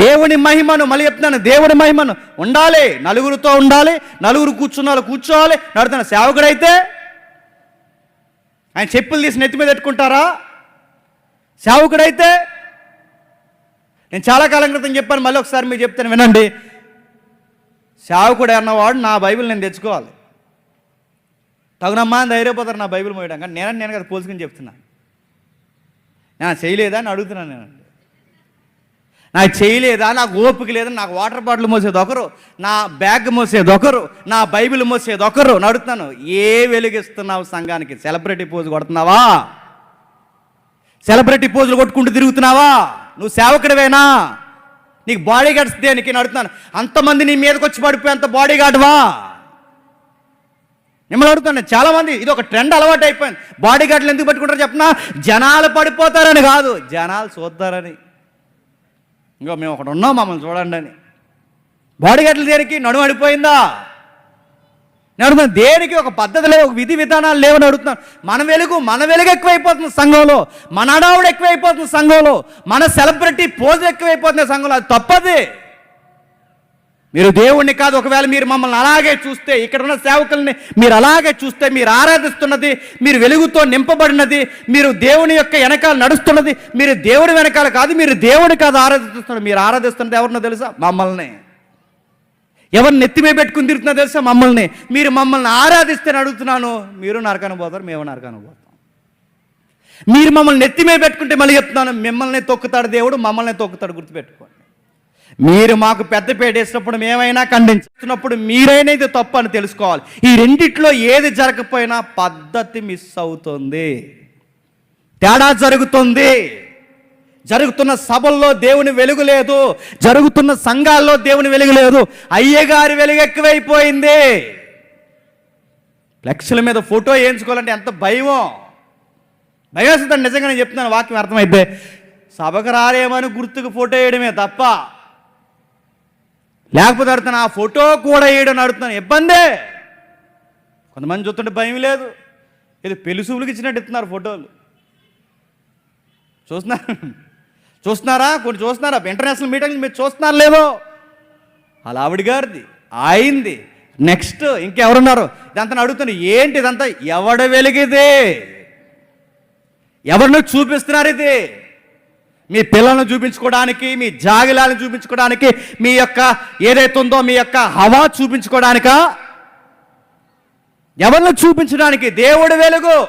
దేవుని మహిమను మళ్ళీ చెప్తున్నాను దేవుని మహిమను ఉండాలి నలుగురితో ఉండాలి నలుగురు కూర్చున్న వాళ్ళు కూర్చోవాలి నడుతున్న సేవకుడైతే ఆయన చెప్పులు తీసి నెత్తి మీద పెట్టుకుంటారా? సేవకుడైతే నేను చాలా కాలం క్రితం చెప్పాను మళ్ళీ ఒకసారి మీరు చెప్తాను వినండి. సేవకుడు అన్నవాడు నా బైబిల్ నేను తెచ్చుకోవాలి. తగునమ్మా అని ధైర్యపోతారు నా బైబిల్ మోయడం కానీ నేను నేను కదా పోల్చుకుని చెప్తున్నా. నేను చేయలేదా అని అడుగుతున్నాను నేను. నాకు చేయలేదా నాకు ఓపిక లేదా నాకు వాటర్ బాటిల్ మోసేది ఒకరు నా బ్యాగ్ మోసేది ఒకరు నా బైబిల్ మోసేది ఒకరు. నడుతున్నాను ఏ వెలుగిస్తున్నావు సంఘానికి? సెలబ్రిటీ పోజు కొడుతున్నావా? సెలబ్రిటీ పోజులు కొట్టుకుంటూ తిరుగుతున్నావా? నువ్వు సేవకుడివేనా? నీకు బాడీ గార్డ్స్ దేనికి నడుతున్నాను అంతమంది నీ మీదకి వచ్చి పడిపోయి అంత బాడీ గార్డ్వా మిమ్మల్ని అడుగుతాను చాలా మంది ఇది ఒక ట్రెండ్ అలవాటు అయిపోయింది బాడీ గార్డులు ఎందుకు పెట్టుకుంటారో చెప్పినా జనాలు పడిపోతారని కాదు జనాలు చూద్దారని. ఇంకో మేము ఒకటి ఉన్నాం మమ్మల్ని చూడండి అని. బాడీ దేనికి నడుము అడిపోయిందా నేను దేనికి ఒక పద్ధతి లేవు ఒక విధి విధానాలు లేవని అడుగుతున్నాను. మన వెలుగు మన వెలుగు ఎక్కువైపోతుంది సంఘంలో. మన అడావుడు ఎక్కువైపోతుంది సంఘంలో. మన సెలబ్రిటీ పోజు ఎక్కువైపోతుంది సంఘంలో. అది తప్పది. మీరు దేవుణ్ణి కాదు ఒకవేళ మీరు మమ్మల్ని అలాగే చూస్తే ఇక్కడ ఉన్న సేవకుల్ని మీరు అలాగే చూస్తే మీరు ఆరాధిస్తున్నది మీరు వెలుగుతో నింపబడినది మీరు దేవుని యొక్క వెనకాల నడుస్తున్నది మీరు దేవుడి వెనకాల కాదు మీరు దేవుని కాదు ఆరాధిస్తున్నారు మీరు ఆరాధిస్తున్నది ఎవరినో తెలుసా? మమ్మల్ని. ఎవరిని నెత్తిమే పెట్టుకుని తిరుగుతున్నా తెలుసా? మమ్మల్ని. మీరు మమ్మల్ని ఆరాధిస్తే అడుగుతున్నాను మీరు నరకాను పోతారు మేము నరకాను పోతాం. మీరు మమ్మల్ని నెత్తిమే పెట్టుకుంటే మళ్ళీ చెప్తున్నాను మిమ్మల్ని తొక్కుతాడు దేవుడు మమ్మల్ని తొక్కుతాడు గుర్తుపెట్టుకోండి. మీరు మాకు పెద్దపేట వేసినప్పుడు మేమైనా ఖండించినప్పుడు మీరైనా ఇది తప్పు అని తెలుసుకోవాలి. ఈ రెండిట్లో ఏది జరగకపోయినా పద్ధతి మిస్ అవుతుంది. తేడా జరుగుతుంది. జరుగుతున్న సభల్లో దేవుని వెలుగు లేదు. జరుగుతున్న సంఘాల్లో దేవుని వెలుగు లేదు. అయ్యగారి వెలుగు ఎక్కువైపోయింది. లక్షల మీద ఫోటో వేయించుకోవాలంటే ఎంత భయమో. భయం వేస్తుందండి నిజంగా నేను చెప్తున్నాను వాక్యం అర్థమైతే. సభకు రారేమని గుర్తుకు ఫోటో వేయడమే తప్ప. లేకపోతే అడుగుతాను ఆ ఫోటో కూడా వేయడం అడుగుతున్నాను. ఇబ్బందే. కొంతమంది చూస్తుంటే భయం లేదు. ఇది పెలుసువులకు ఇచ్చినట్టు ఇస్తున్నారు ఫోటోలు. చూస్తున్నారు? చూస్తున్నారా? కొన్ని చూస్తున్నారా? ఇంటర్నేషనల్ మీటింగ్ మీరు చూస్తున్నారు లేదో అలా ఆవిడ గారిది ఆయింది. నెక్స్ట్ ఇంకెవరున్నారు? ఇదంతా అడుగుతున్నా ఏంటి ఇదంతా? ఎవడ వెలిగిది ఎవరిని చూపిస్తున్నారు ఇది? మీ పిల్లలను చూపించుకోవడానికి మీ జాగిలాలను చూపించుకోవడానికి మీ యొక్క ఏదైతే ఉందో మీ యొక్క హవా చూపించుకోవడానికా? ఎవరిని చూపించడానికి? దేవుడు వెలుగు.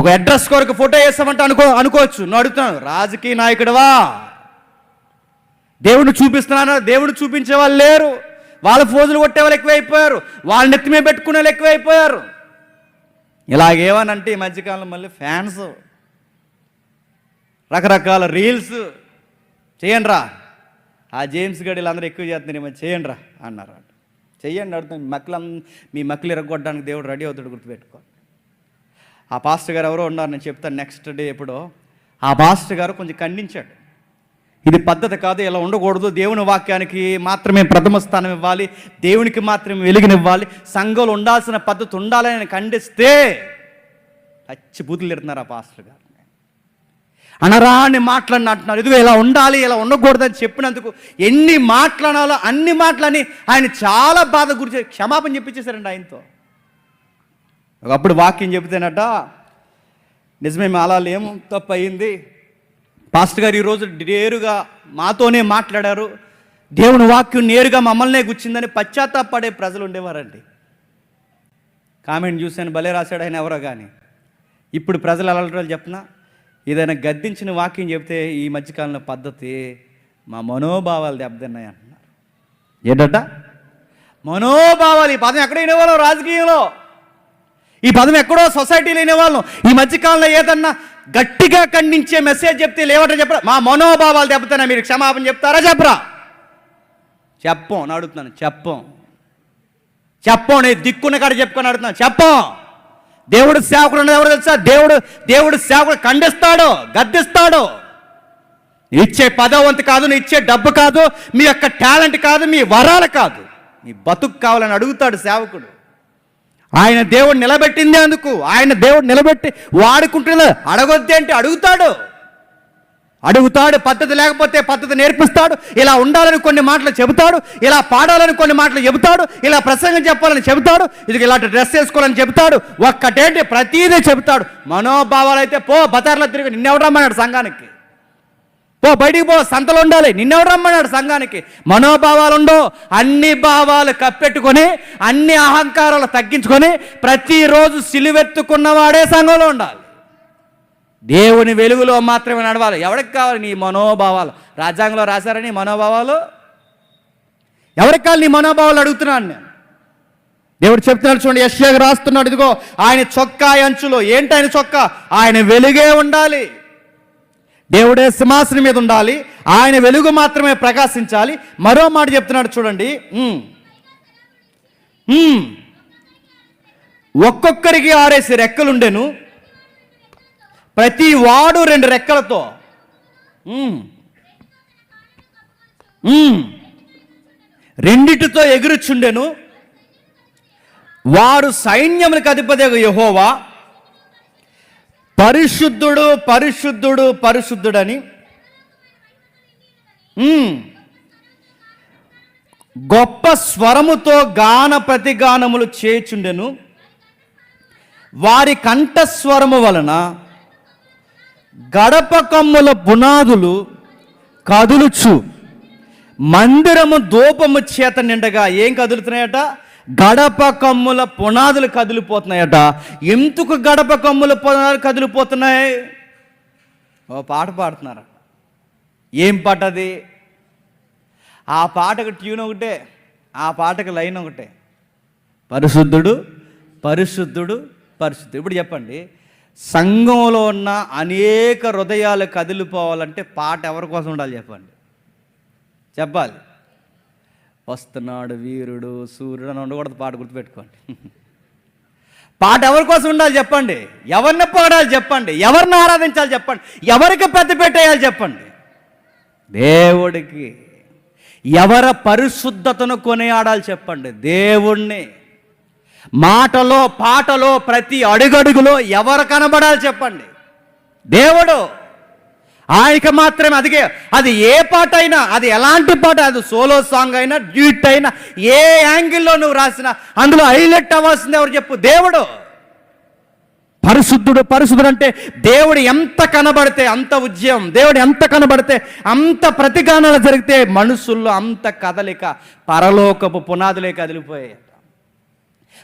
ఒక అడ్రస్ కొరకు ఫోటో వేస్తామంటే అనుకో అనుకోవచ్చు. నువ్వు అడుగుతున్నాను రాజకీయ నాయకుడివా? దేవుడిని చూపిస్తున్నాను? దేవుడు చూపించే వాళ్ళు లేరు. వాళ్ళ ఫోజులు కొట్టే వాళ్ళు ఎక్కువైపోయారు. వాళ్ళ నెత్తిమే పెట్టుకునే వాళ్ళు ఎక్కువైపోయారు. ఇలాగేమనంటే ఈ మధ్యకాలంలో మళ్ళీ ఫ్యాన్స్. రకరకాల రీల్స్ చేయండి రా ఆ జేమ్స్ గడి అందరూ ఎక్కువ చేస్తున్నారు ఏమో చేయండి రా అన్నారు చెయ్యండి అడుగుతాం మీ మక్కలు మీ మక్కలు ఇరగొట్టడానికి దేవుడు రెడీ అవుతాడు గుర్తుపెట్టుకో. ఆ పాస్టర్ గారు ఎవరో ఉన్నారు నేను చెప్తాను నెక్స్ట్ డే ఎప్పుడో. ఆ పాస్టర్ గారు కొంచెం ఖండించాడు. ఇది పద్ధతి కాదు ఇలా ఉండకూడదు. దేవుని వాక్యానికి మాత్రమే ప్రథమ స్థానం ఇవ్వాలి దేవునికి మాత్రమే వెలుగునివ్వాలి. సంఘంలో ఉండాల్సిన పద్ధతి ఉండాలని ఖండిస్తే పచ్చి బూతులు తిడుతున్నారు ఆ పాస్టర్ గారు. అనరాని మాటలన్నీ అంటున్నారు. ఇదిగో ఇలా ఉండాలి ఇలా ఉండకూడదని చెప్పినందుకు ఎన్ని మాట్లాడాలో అన్ని మాటలని ఆయన చాలా బాధ గురించి క్షమాపణ చెప్పించేశారండి ఆయనతో. ఒకప్పుడు వాక్యం చెబితేనట నిజమే మా అలా ఏం తప్పు అయింది పాస్టర్ గారు ఈరోజు నేరుగా మాతోనే మాట్లాడారు. దేవుని వాక్యం నేరుగా మమ్మల్నే గుచ్చిందని పశ్చాత్తాపడే ప్రజలు ఉండేవారండి. కామెంట్ చూశాను భలే రాశాడు ఆయన ఎవరో కానీ ఇప్పుడు ప్రజలు ఎలా ఉంటారో చెప్పనా ఏదైనా గద్దించిన వాక్యం చెప్తే ఈ మధ్యకాలంలో పద్ధతి మా మనోభావాలు దెబ్బతిన్నాయి అంటున్నారు. ఏంటట? మనోభావాలు. ఈ పదం ఎక్కడ వినేవాళ్ళం? రాజకీయంలో. ఈ పదం ఎక్కడో సొసైటీలో వినేవాళ్ళం. ఈ మధ్యకాలంలో ఏదన్నా గట్టిగా ఖండించే మెసేజ్ చెప్తే లేవట చెప్పరా? మా మనోభావాలు దెబ్బతిన్నాయి. మీరు క్షమాపణ చెప్తారా? చెప్పరా? చెప్పం అని అడుగుతున్నాను. చెప్పం. చెప్పం నేను దిక్కున్న కాడ చెప్పుకొని అడుగుతున్నాను. చెప్పం. దేవుడు సేవకుడు ఉన్నది ఎవరు తెలుసా? దేవుడు దేవుడు సేవకుడు ఖండిస్తాడు గద్దిస్తాడు. ఇచ్చే పదవంతి కాదు ఇచ్చే డబ్బు కాదు మీ యొక్క టాలెంట్ కాదు మీ వరాలు కాదు. మీ బతుకు కావాలని అడుగుతాడు సేవకుడు. ఆయన దేవుడు నిలబెట్టింది అందుకు. ఆయన దేవుడు నిలబెట్టి వాడుకుంటున్నా అడగొద్ది అంటే అడుగుతాడు. అడుగుతాడు పద్ధతి లేకపోతే పద్ధతి నేర్పిస్తాడు ఇలా ఉండాలని కొన్ని మాటలు చెబుతాడు ఇలా పాడాలని కొన్ని మాటలు చెబుతాడు ఇలా ప్రసంగం చెప్పాలని చెబుతాడు ఇది ఇలాంటి డ్రెస్ వేసుకోవాలని చెబుతాడు ఒక్కటేంటి ప్రతీదీ చెబుతాడు. మనోభావాలు అయితే పో బజార్లో తిరిగి నిన్నెవడు రమ్మన్నాడు సంఘానికి? పో బయటికి పో సంతలు ఉండాలి నిన్నెవడమ్మన్నాడు సంఘానికి? మనోభావాలు ఉండో అన్ని భావాలు కప్పెట్టుకొని అన్ని అహంకారాలు తగ్గించుకొని ప్రతిరోజు సిలువెత్తుకున్నవాడే సంఘంలో ఉండాలి. దేవుని వెలుగులో మాత్రమే నడవాలి. ఎవరికి కావాలి? నీ మనోభావాలు. రాజ్యాంగంలో రాశారని మనోభావాలు? ఎవరికి కావాలి నీ మనోభావాలు అడుగుతున్నాను నేను. దేవుడు చెప్తున్నాడు చూడండి యశ్యాగా రాస్తున్నాడు. ఇదిగో ఆయన చొక్కా అంచులో. ఏంటి ఆయన చొక్కా? ఆయన వెలుగే ఉండాలి. దేవుడే సింహాసనం మీద ఉండాలి. ఆయన వెలుగు మాత్రమే ప్రకాశించాలి. మరో మాట చెప్తున్నాడు చూడండి. ఒక్కొక్కరికి ఆరేసి రెక్కలుండెను. ప్రతి వాడు రెండు రెక్కలతో. రెండిటితో ఎగురుచుండెను. వారు సైన్యములకు అధిపతి యహోవా. పరిశుద్ధుడు పరిశుద్ధుడు పరిశుద్ధుడని. గొప్ప స్వరముతో గాన ప్రతిగానములు చేచుండెను వారి కంఠస్వరము వలన గడప కమ్ముల పునాదులు కదులుచు. మందిరము దూపము చేత నిండగా ఏం కదులుతున్నాయట? గడప కమ్ముల పునాదులు కదిలిపోతున్నాయట. ఎందుకు గడప కమ్ముల పునాదులు కదిలిపోతున్నాయి? ఓ పాట పాడుతున్నారు. ఏం పాట అది? ఆ పాటకు ట్యూన్ ఒకటే ఆ పాటకు లైన్ ఒకటే. పరిశుద్ధుడు పరిశుద్ధుడు పరిశుద్ధుడు. ఇప్పుడు చెప్పండి. సంఘంలో ఉన్న అనేక హృదయాలు కదిలిపోవాలంటే పాట ఎవరి కోసం ఉండాలి చెప్పండి. చెప్పాలి. వస్తున్నాడు వీరుడు సూర్యుడు అని ఉండకూడదు పాట గుర్తుపెట్టుకోండి. పాట ఎవరి కోసం ఉండాలి చెప్పండి. ఎవరిని పొగడాలి చెప్పండి. ఎవరిని ఆరాధించాలి చెప్పండి. ఎవరికి పెద్ద పెట్టేయాలి చెప్పండి. దేవుడికి ఎవరి పరిశుద్ధతను కొనియాడాలి చెప్పండి. దేవుణ్ణి. మాటలో పాటలో ప్రతి అడుగడుగులో ఎవరు కనబడాలి చెప్పండి? దేవుడు. ఆయనకి మాత్రమే అదిగే అది ఏ పాట అయినా అది ఎలాంటి పాట? అది సోలో సాంగ్ అయినా డ్యూట్ అయినా ఏ యాంగిల్లో నువ్వు రాసినా అందులో హైలైట్ అవ్వాల్సింది ఎవరు చెప్పు? దేవుడు. పరిశుద్ధుడు పరిశుద్ధుడు అంటే దేవుడు ఎంత కనబడితే అంత ఉద్యమం దేవుడు ఎంత కనబడితే అంత ప్రతిగానాలు జరిగితే మనుషుల్లో అంత కదలిక పరలోకపు పునాదులే కదిలిపోయాయి.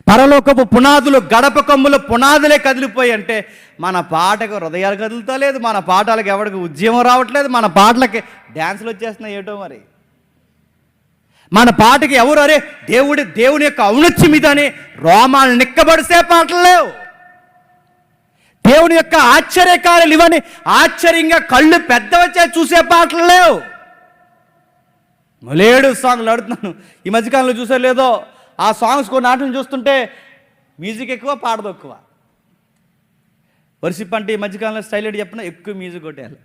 పరలోకపు పునాదులు గడప కమ్ముల పునాదులే కదిలిపోయి అంటే మన పాటకు హృదయాలు కదులుతలేదు మన పాటలకు ఎవరికి ఉద్యమం రావట్లేదు మన పాటలకి డ్యాన్సులు వచ్చేస్తున్నాయి ఏటో మరి. మన పాటకి ఎవరు అరే దేవుడి దేవుని యొక్క ఔనత్యం ఇదని రోమాలు నిక్కబడిసే పాటలు లేవు. దేవుని యొక్క ఆశ్చర్యకారులు ఇవని ఆశ్చర్యంగా కళ్ళు పెద్ద వచ్చే చూసే పాటలు లేవు. లేడు సాంగ్లు ఆడుతున్నాను ఈ మధ్యకాలంలో చూసే లేదో? ఆ సాంగ్స్ కొన్ని నాటలు చూస్తుంటే మ్యూజిక్ ఎక్కువ పాడదు ఎక్కువ. వర్షిప్ అంటే ఈ మధ్యకాలంలో స్టైల్ ఏంటి చెప్పిన? ఎక్కువ మ్యూజిక్ కొట్టేయాలి.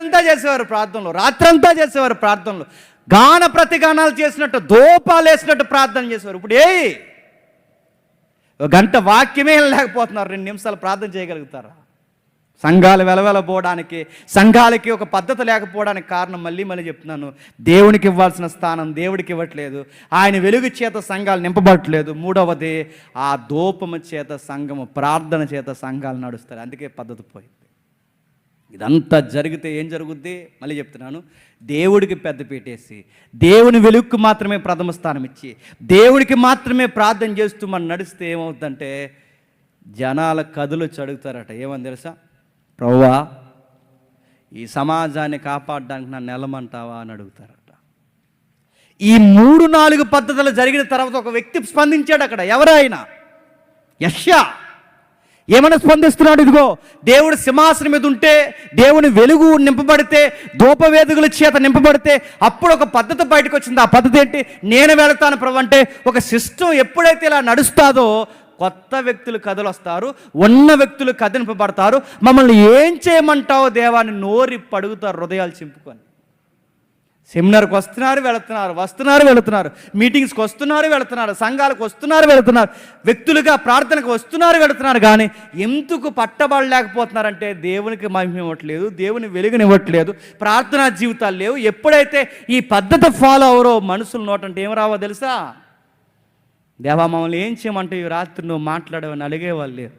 అంతా చేసేవారు ప్రార్థనలో రాత్రంతా చేసేవారు ప్రార్థనలు. గాన ప్రతిగానాలు చేసినట్టు దోపాలు వేసినట్టు ప్రార్థన చేసేవారు. ఇప్పుడు ఏ ఒక గంట వాక్యమే లేకపోతున్నారు రెండు నిమిషాలు ప్రార్థన చేయగలుగుతారా? సంఘాలు వెలవెలపోవడానికి సంఘాలకి ఒక పద్ధతి లేకపోవడానికి కారణం మళ్ళీ మళ్ళీ చెప్తున్నాను. దేవునికి ఇవ్వాల్సిన స్థానం దేవుడికి ఇవ్వట్లేదు. ఆయన వెలుగు చేత సంఘాలు నింపబడట్లేదు. మూడవది ఆ దూపము చేత సంఘము ప్రార్థన చేత సంఘాలు నడుస్తారు అందుకే పద్ధతి పోయింది. ఇదంతా జరిగితే ఏం జరుగుద్ది? మళ్ళీ చెప్తున్నాను. దేవుడికి పెద్ద పెట్టేసి దేవుని వెలుగుకు మాత్రమే ప్రథమ స్థానం ఇచ్చి దేవుడికి మాత్రమే ప్రార్థన చేస్తూ మనం నడిస్తే ఏమవుతుందంటే జనాల కథలు చడుగుతారట. ఏమని తెలుసా? ప్రవ్వా ఈ సమాజాన్ని కాపాడడానికి నన్ను నెలమంటావా అని అడుగుతారట. ఈ మూడు నాలుగు పద్ధతులు జరిగిన తర్వాత ఒక వ్యక్తి స్పందించాడు అక్కడ. ఎవరైనా యష్యా. ఏమైనా స్పందిస్తున్నాడు? ఇదిగో దేవుడు సింహాసనం మీద ఉంటే దేవుని వెలుగు నింపబడితే ధూపవేదుగుల చేత నింపబడితే అప్పుడు ఒక పద్ధతి బయటకు వచ్చింది ఆ పద్ధతి ఏంటి? నేను వెళతాను ప్రభు అంటే ఒక సిస్టమ్ ఎప్పుడైతే ఇలా నడుస్తాదో కొత్త వ్యక్తులు కథలు వస్తారు ఉన్న వ్యక్తులు కదిలింపబడతారు మమ్మల్ని ఏం చేయమంటావో దేవాన్ని నోరి పడుగుతారు హృదయాలు చింపుకొని. సెమినార్కి వస్తున్నారు వెళుతున్నారు వస్తున్నారు వెళుతున్నారు. మీటింగ్స్కి వస్తున్నారు వెళుతున్నారు. సంఘాలకు వస్తున్నారు వెళుతున్నారు. వ్యక్తులుగా ప్రార్థనకు వస్తున్నారు వెళుతున్నారు. కానీ ఎందుకు పట్టబడలేకపోతున్నారంటే దేవునికి మహిమ ఇవ్వట్లేదు దేవుని వెలుగునివ్వట్లేదు ప్రార్థనా జీవితాలు లేవు. ఎప్పుడైతే ఈ పద్ధతి ఫాలో అవరో మనుషులు నోటంటే ఏం రావో తెలుసా? దేవా మమ్మల్ని ఏం చేయమంటే ఈ రాత్రి నువ్వు మాట్లాడవని అడిగేవాళ్ళు లేరు.